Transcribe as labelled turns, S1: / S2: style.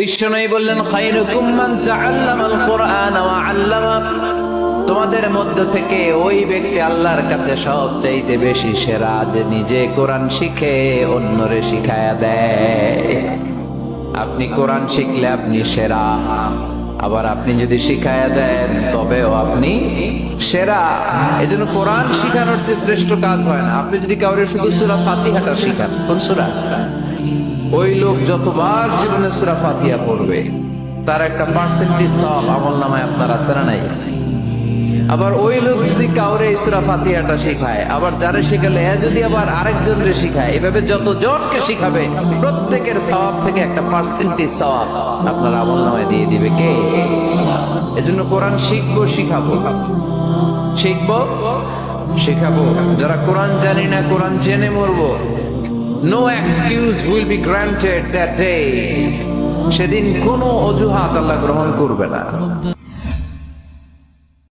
S1: বিষ্ণু বললেন কোরআন তোমাদের মধ্য থেকে ওই ব্যক্তি আল্লাহর কাছে সবচাইতে বেশি সেরা যে নিজে কোরআন শিখে, অন্যরে শিখায়া দেয়। আপনি কোরআন শিখলে আপনি সেরা। আবার আপনি যদি শিখায়া দেন, তবেও আপনি সেরা। এই জন্য কোরআন শিখানোর যে শ্রেষ্ঠ কাজ হয় না। আপনি যদি কাউরে শুধু সুরা ফাতিহাটা শিখান, কোন সুরা? ওই লোক যতবার জীবনে সুরা ফাতিহা পড়বে, তার একটা পার্সেন্টেজ সব আমল নামায় আপনার আছে না নাই? আবার ওই লোক যদি কাউরে এই সুরা ফাতিহাটা শিখায়, আবার যারা শিখালে, এ যদি আবার আরেকজনরে শিখায়, এভাবে যত জনকে শিখাবে, প্রত্যেকের সওয়াব থেকে একটা পার্সেন্টেজ সওয়াব আপনার আমল নামায় দিয়ে দিবে কে? এজন্য কোরআন শিখব, শিখাবো। শিখব? শিখাবো। যারা কোরআন জানি না, কোরআন জেনে মরবো। No excuse will be granted that day সেদিন কোনো অজুহাত আল্লাহ গ্রহণ করবে না।